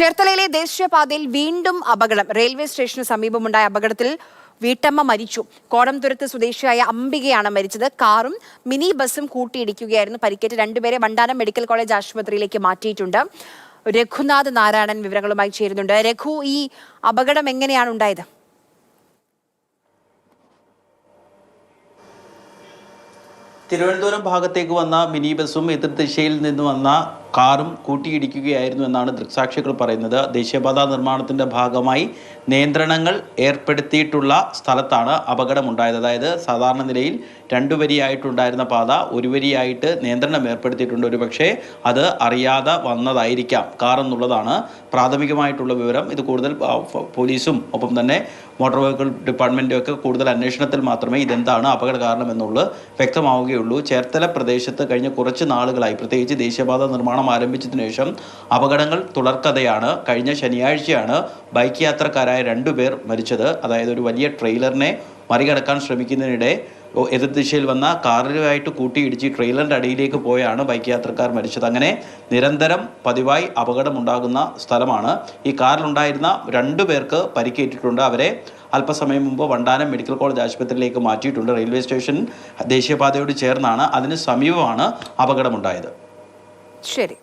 ചേർത്തലയിലെ ദേശീയപാതയിൽ വീണ്ടും അപകടം. റെയിൽവേ സ്റ്റേഷന് സമീപമുണ്ടായ അപകടത്തിൽ വീട്ടമ്മ മരിച്ചു. കോടംതുരത്ത് സ്വദേശിയായ അംബികയാണ് മരിച്ചത്. കാറും മിനി ബസും കൂട്ടിയിടിക്കുകയായിരുന്നു. പരിക്കേറ്റ് രണ്ടുപേരെ വണ്ടാനം മെഡിക്കൽ കോളേജ് ആശുപത്രിയിലേക്ക് മാറ്റിയിട്ടുണ്ട്. രഘുനാഥ് നാരായണൻ വിവരങ്ങളുമായി ചേരുന്നുണ്ട്. രഘു ഈ അപകടം എങ്ങനെയാണ് ഉണ്ടായത്? തിരുവനന്തപുരം ഭാഗത്തേക്ക് വന്ന മിനി ബസും എതിർ ദിശയിൽ നിന്ന് വന്ന കാറും കൂട്ടിയിടിക്കുകയായിരുന്നു എന്നാണ് ദൃക്സാക്ഷികൾ പറയുന്നത്. ദേശീയപാത നിർമ്മാണത്തിന്റെ ഭാഗമായി നിയന്ത്രണങ്ങൾ ഏർപ്പെടുത്തിയിട്ടുള്ള സ്ഥലത്താണ് അപകടമുണ്ടായത്. അതായത് സാധാരണ നിലയിൽ രണ്ടു വരിയായിട്ടുണ്ടായിരുന്ന പാത ഒരു വരിയായിട്ട് നിയന്ത്രണം ഏർപ്പെടുത്തിയിട്ടുണ്ട്. ഒരു പക്ഷേ അത് അറിയാതെ വന്നതായിരിക്കാം. കാർ എന്നുള്ളതാണ് പ്രാഥമികമായിട്ടുള്ള വിവരം. ഇത് കൂടുതൽ പോലീസും ഒപ്പം തന്നെ മോട്ടോർ വെഹിക്കിൾ ഡിപ്പാർട്ട്മെന്റും ഒക്കെ കൂടുതൽ അന്വേഷണത്തിൽ മാത്രമേ ഇതെന്താണ് അപകട കാരണം എന്നുള്ളത് വ്യക്തമാവുകയുള്ളൂ. ചേർത്തല പ്രദേശത്ത് കഴിഞ്ഞ കുറച്ച് നാളുകളായി പ്രത്യേകിച്ച് ദേശീയപാത നിർമ്മാണം ആരംഭിച്ചതിനു ശേഷം അപകടങ്ങൾ തുടർക്കഥയാണ്. കഴിഞ്ഞ ശനിയാഴ്ചയാണ് ബൈക്ക് യാത്രക്കാരായ രണ്ടുപേർ മരിച്ചത്. അതായത് ഒരു വലിയ ട്രെയിലറിനെ മറികടക്കാൻ ശ്രമിക്കുന്നതിനിടെ എതിർ ദിശയിൽ വന്ന കാറിലുമായിട്ട് കൂട്ടിയിടിച്ച് ട്രെയിലറിന്റെ അടിയിലേക്ക് പോയാണ് ബൈക്ക് യാത്രക്കാർ മരിച്ചത്. അങ്ങനെ നിരന്തരം പതിവായി അപകടമുണ്ടാകുന്ന സ്ഥലമാണ്. ഈ കാറിലുണ്ടായിരുന്ന രണ്ടു പേർക്ക് പരിക്കേറ്റിട്ടുണ്ട്. അവരെ അല്പസമയം മുമ്പ് വണ്ടാനം മെഡിക്കൽ കോളേജ് ആശുപത്രിയിലേക്ക് മാറ്റിയിട്ടുണ്ട്. റെയിൽവേ സ്റ്റേഷൻ ദേശീയപാതയോട് ചേർന്നാണ്. അതിന് സമീപമാണ് അപകടമുണ്ടായത്. ശരി.